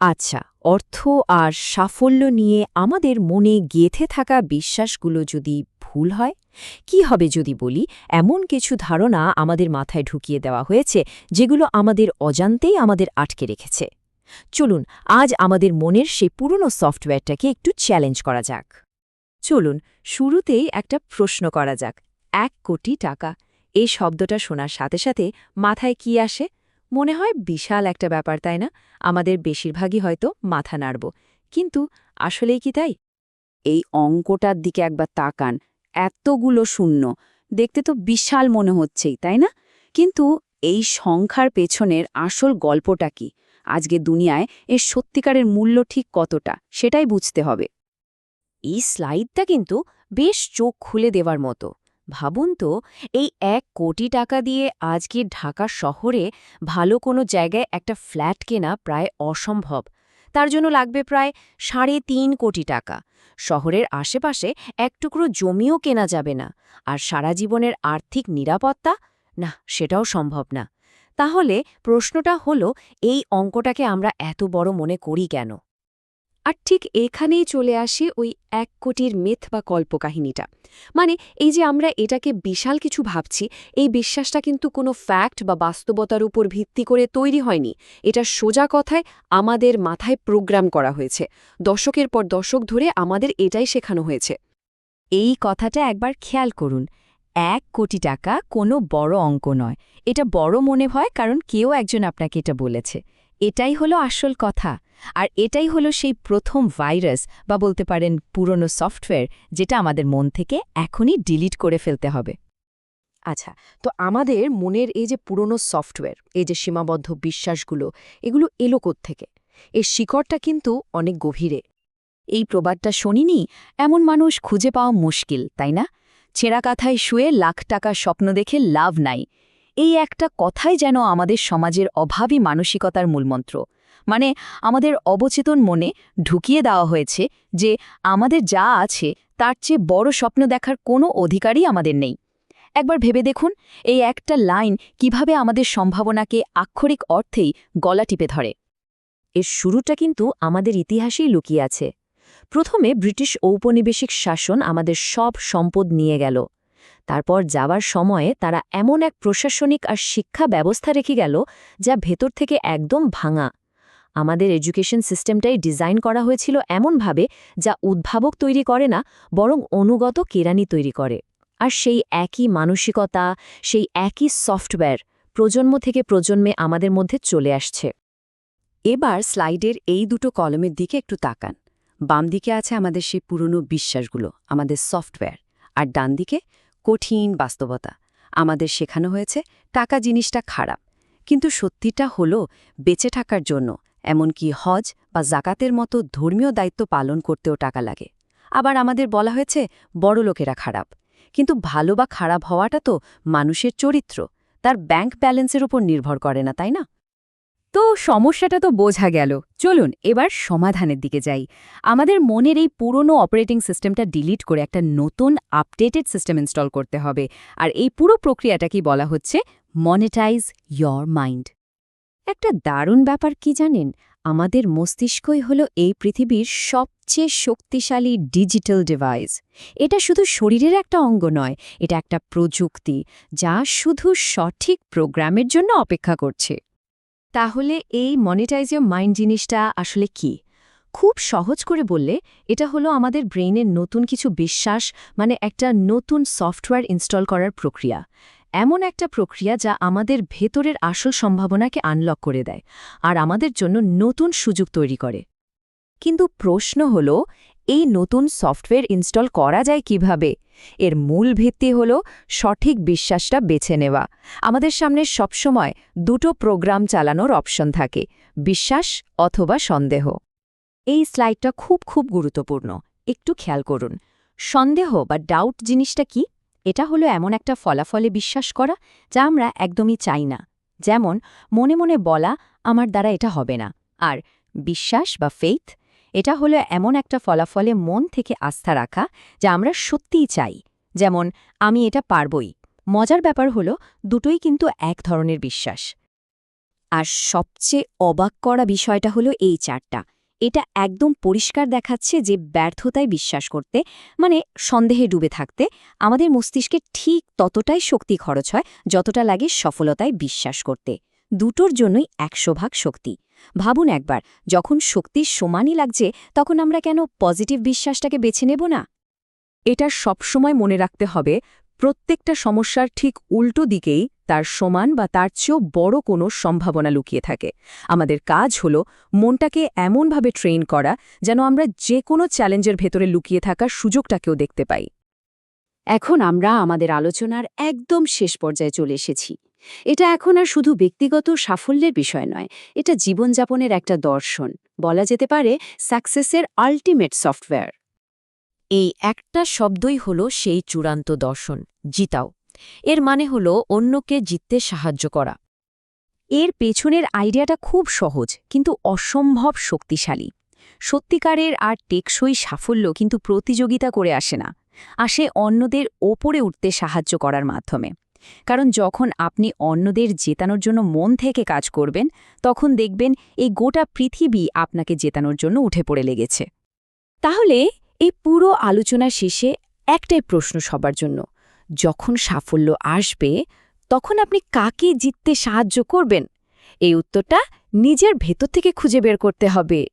আচ্ছা অর্থ আর সাফল্য নিয়ে আমাদের মনে গেঁথে থাকা বিশ্বাসগুলো যদি ভুল হয়? কি হবে যদি বলি, এমন কিছু ধারণা আমাদের মাথায় ঢুকিয়ে দেওয়া হয়েছে, যেগুলো আমাদের অজান্তেই আমাদের আটকে রেখেছে। চলুন, আজ আমাদের মনের সেই পুরনো সফটওয়্যারটাকে একটু চ্যালেঞ্জ করা যাক। চলুন, শুরুতেই একটা প্রশ্ন করা যাক। এক কোটি টাকা, এই শব্দটা শোনার সাথে সাথে মাথায় কি আসে? মনে হয় বিশাল একটা ব্যাপার, তাই না? আমাদের বেশিরভাগই হয়তো মাথা নাড়ব। কিন্তু আসলেই কি তাই? এই অঙ্কটার দিকে একবার তাকান। এতগুলো শূন্য। দেখতে তো বিশাল মনে হচ্ছেই, তাই না? কিন্তু এই সংখ্যার পেছনের আসল গল্পটা কি? আজকে দুনিয়ায় এর সত্যিকারের মূল্য ঠিক কতটা, সেটাই বুঝতে হবে। এই স্লাইডটা কিন্তু বেশ চোখ খুলে দেওয়ার মতো। ভাবুন তো, এই এক কোটি টাকা দিয়ে আজকে ঢাকা শহরে ভালো কোনো জায়গায় একটা ফ্ল্যাট কেনা প্রায় অসম্ভব। তার জন্য লাগবে প্রায় সাড়ে তিন কোটি টাকা। শহরের আশেপাশে এক টুকরো জমিও কেনা যাবে না। আর সারা জীবনের আর্থিক নিরাপত্তা? না, সেটাও সম্ভব না। তাহলে প্রশ্নটা হলো, এই অঙ্কটাকে আমরা এত বড় মনে করি কেন? আর ঠিক এখানেই চলে আসে ওই এক কোটির মেথ বা কল্পকাহিনীটা। মানে এই যে আমরা এটাকে বিশাল কিছু ভাবছি, এই বিশ্বাসটা কিন্তু কোনো ফ্যাক্ট বা বাস্তবতার উপর ভিত্তি করে তৈরি হয়নি। এটা সোজা কথায় আমাদের মাথায় প্রোগ্রাম করা হয়েছে। দশকের পর দশক ধরে আমাদের এটাই শেখানো হয়েছে। এই কথাটা একবার খেয়াল করুন, এক কোটি টাকা কোনো বড় অঙ্ক নয়। এটা বড় মনে হয় কারণ কেউ একজন আপনাকে এটা বলেছে। এটাই হলো আসল কথা। আর এটাই হলো সেই প্রথম ভাইরাস বা বলতে পারেন পুরনো সফটওয়্যার যেটা আমাদের মন থেকে এখনই ডিলিট করে ফেলতে হবে। আচ্ছা তো আমাদের মনের এই যে পুরনো সফটওয়্যার, এই যে সীমাবদ্ধ বিশ্বাসগুলো, এগুলো এলো থেকে এর শিকড়টা কিন্তু অনেক গভীরে। এই প্রবাদটা শোনিনি? এমন মানুষ খুঁজে পাওয়া মুশকিল, তাই না? ছেঁড়া কাথায় শুয়ে লাখ টাকা স্বপ্ন দেখে লাভ নাই। এই একটা কথাই যেন আমাদের সমাজের অভাবী মানসিকতার মূলমন্ত্র। মানে আমাদের অবচেতন মনে ঢুকিয়ে দেওয়া হয়েছে যে আমাদের যা আছে তার চেয়ে বড় স্বপ্ন দেখার কোনো অধিকারই আমাদের নেই। একবার ভেবে দেখুন, এই একটা লাইন কীভাবে আমাদের সম্ভাবনাকে আক্ষরিক অর্থেই গলা টিপে ধরে। এর শুরুটা কিন্তু আমাদের ইতিহাসেই লুকিয়ে আছে। প্রথমে ব্রিটিশ ঔপনিবেশিক শাসন আমাদের সব সম্পদ নিয়ে গেল। তারপর যাবার সময়ে তারা এমন এক প্রশাসনিক আর শিক্ষা ব্যবস্থা রেখে গেল যা ভেতর থেকে একদম ভাঙা। আমাদের এডুকেশন সিস্টেমটাই ডিজাইন করা হয়েছিল এমনভাবে যা উদ্ভাবক তৈরি করে না, বরং অনুগত কেরানি তৈরি করে। আর সেই একই মানসিকতা, সেই একই সফটওয়্যার প্রজন্ম থেকে প্রজন্মে আমাদের মধ্যে চলে আসছে। এবার স্লাইডের এই দুটো কলমের দিকে একটু তাকান। বাম দিকে আছে আমাদের সেই পুরনো বিশ্বাসগুলো, আমাদের সফটওয়্যার, আর ডান দিকে কঠিন বাস্তবতা। আমাদের শেখানো হয়েছে, টাকা জিনিসটা খারাপ, কিন্তু সত্যিটা হলো বেঁচে থাকার জন্য। এমনকি হজ বা জাকাতের মতো ধর্মীয় দায়িত্ব পালন করতেও টাকা লাগে। আবার আমাদের বলা হয়েছে, বড় লোকেরা খারাপ। কিন্তু ভালো বা খারাপ হওয়াটা তো মানুষের চরিত্র। তার ব্যাংক ব্যালেন্সের উপর নির্ভর করে না, তাই না? তো সমস্যাটা তো বোঝা গেল। চলুন এবার সমাধানের দিকে যাই। আমাদের মনের এই পুরনো অপারেটিং সিস্টেমটা ডিলিট করে একটা নতুন আপডেটেড সিস্টেম ইনস্টল করতে হবে। আর এই পুরো প্রক্রিয়াটাকেই বলা হচ্ছে, মনিটাইজ ইয়র মাইন্ড। একটা দারুণ ব্যাপার কি জানেন? আমাদের মস্তিষ্কই হল এই পৃথিবীর সবচেয়ে শক্তিশালী ডিজিটাল ডিভাইস। এটা শুধু শরীরের একটা অঙ্গ নয়, এটা একটা প্রযুক্তি যা শুধু সঠিক প্রোগ্রামের জন্য অপেক্ষা করছে। তাহলে এই মনিটাইজিও মাইন্ড জিনিসটা আসলে কি? খুব সহজ করে বললে, এটা হলো আমাদের ব্রেইনের নতুন কিছু বিশ্বাস মানে একটা নতুন সফটওয়্যার ইনস্টল করার প্রক্রিয়া। এমন একটা প্রক্রিয়া যা আমাদের ভেতরের আসল সম্ভাবনাকে আনলক করে দেয় আর আমাদের জন্য নতুন সুযোগ তৈরি করে। কিন্তু প্রশ্ন হল, এই নতুন সফটওয়্যার ইনস্টল করা যায় কীভাবে? এর মূল ভিত্তি হল সঠিক বিশ্বাসটা বেছে নেওয়া। আমাদের সামনে সবসময় দুটো প্রোগ্রাম চালানোর অপশন থাকে, বিশ্বাস অথবা সন্দেহ। এই স্লাইডটা খুব খুব গুরুত্বপূর্ণ, একটু খেয়াল করুন। সন্দেহ বা ডাউট জিনিসটা কি? এটা হলো এমন একটা ফলাফলে বিশ্বাস করা যা আমরা একদমই চাই না। যেমন, মনে মনে বলা, আমার দ্বারা এটা হবে না। আর, বিশ্বাস বা ফেইথ এটা হলো এমন একটা ফলাফলে মন থেকে আস্থা রাখা যা আমরা সত্যিই চাই। যেমন, আমি এটা পারবই। মজার ব্যাপার হলো, দুটোই কিন্তু এক ধরনের বিশ্বাস। আর সবচেয়ে অবাক করা বিষয়টা হলো এই চারটা। এটা একদম পরিষ্কার দেখাচ্ছে যে ব্যর্থতায় বিশ্বাস করতে মানে সন্দেহে ডুবে থাকতে আমাদের মস্তিষ্কে ঠিক ততটাই শক্তি খরচ হয় যতটা লাগে সফলতায় বিশ্বাস করতে। দুটোর জন্যই একশো ভাগ শক্তি। ভাবুন একবার, যখন শক্তির সমানই লাগছে, তখন আমরা কেন পজিটিভ বিশ্বাসটাকে বেছে নেব না? এটা সবসময় মনে রাখতে হবে, প্রত্যেকটা সমস্যার ঠিক উল্টো দিকেই তার সমান বা তার চেয়েও বড় কোনো সম্ভাবনা লুকিয়ে থাকে। আমাদের কাজ হল মনটাকে এমনভাবে ট্রেন করা যেন আমরা যে কোনো চ্যালেঞ্জের ভেতরে লুকিয়ে থাকার সুযোগটাকেও দেখতে পাই। এখন আমরা আমাদের আলোচনার একদম শেষ পর্যায়ে চলে এসেছি। এটা এখন আর শুধু ব্যক্তিগত সাফল্যের বিষয় নয়, এটা জীবনযাপনের একটা দর্শন, বলা যেতে পারে সাকসেসের আল্টিমেট সফটওয়্যার। এই একটা শব্দই হল সেই চূড়ান্ত দর্শন, জিতাও। এর মানে হল অন্যকে জিততে সাহায্য করা। এর পেছনের আইডিয়াটা খুব সহজ, কিন্তু অসম্ভব শক্তিশালী। সত্যিকারের আর টেকসই সাফল্য কিন্তু প্রতিযোগিতা করে আসে না, আসে অন্যদের ওপরে উঠতে সাহায্য করার মাধ্যমে। কারণ যখন আপনি অন্যদের জেতানোর জন্য মন থেকে কাজ করবেন, তখন দেখবেন এই গোটা পৃথিবী আপনাকে জেতানোর জন্য উঠে পড়ে লেগেছে। তাহলে এই পুরো আলোচনা শেষে একটাই প্রশ্ন সবার জন্য যখন সাফল্য আসবে, তখন আপনি কাকে জিততে সাহায্য করবেন? এই উত্তরটা নিজের ভেতর থেকে খুঁজে বের করতে হবে।